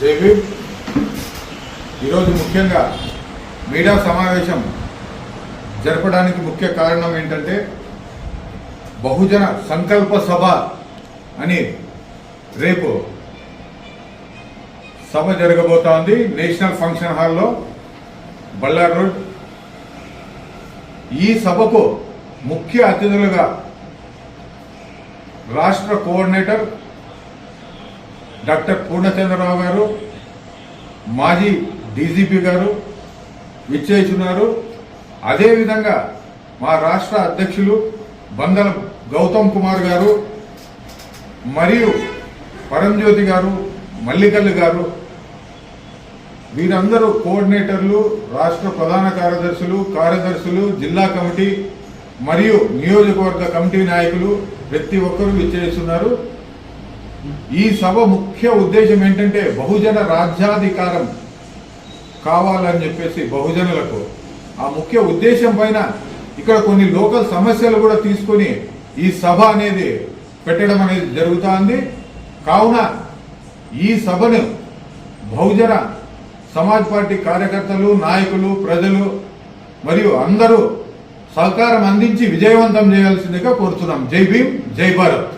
జైవీ ఈరోజు ముఖ్యంగా మీడియా సమావేశం జరపడానికి ముఖ్య కారణం ఏంటంటే బహుజన సంకల్ప సభ అని రేపు సభ జరగబోతోంది. నేషనల్ ఫంక్షన్ హాల్లో బళ్ళార్ రోడ్. ఈ సభకు ముఖ్య అతిథులుగా రాష్ట్ర కోఆర్డినేటర్ డాక్టర్ పూర్ణచంద్రరావు గారు మాజీ డీజీపీ గారు విచ్చేస్తున్నారు అదేవిధంగా మా రాష్ట్ర అధ్యక్షులు బందల గౌతమ్ కుమార్ గారు మరియు పరంజ్యోతి గారు మల్లికల్లు గారు వీరందరూ కోఆర్డినేటర్లు రాష్ట్ర ప్రధాన కార్యదర్శులు కార్యదర్శులు జిల్లా కమిటీ మరియు నియోజకవర్గ కమిటీ నాయకులు ప్రతి ఒక్కరూ విచ్చేస్తున్నారు. ఈ సభ ముఖ్య ఉద్దేశం ఏంటంటే బహుజన రాజ్యాధికారం కావాలని చెప్పేసి బహుజనులకు ఆ ముఖ్య ఉద్దేశం పైన ఇక్కడ కొన్ని లోకల్ సమస్యలు కూడా తీసుకొని ఈ సభ అనేది పెట్టడం అనేది జరుగుతోంది. కావున ఈ సభను బహుజన సమాజ్ పార్టీ కార్యకర్తలు నాయకులు ప్రజలు మరియు అందరూ సహకారం అందించి విజయవంతం చేయాల్సిందిగా కోరుతున్నాం. జై భీమ్ జై భారత్.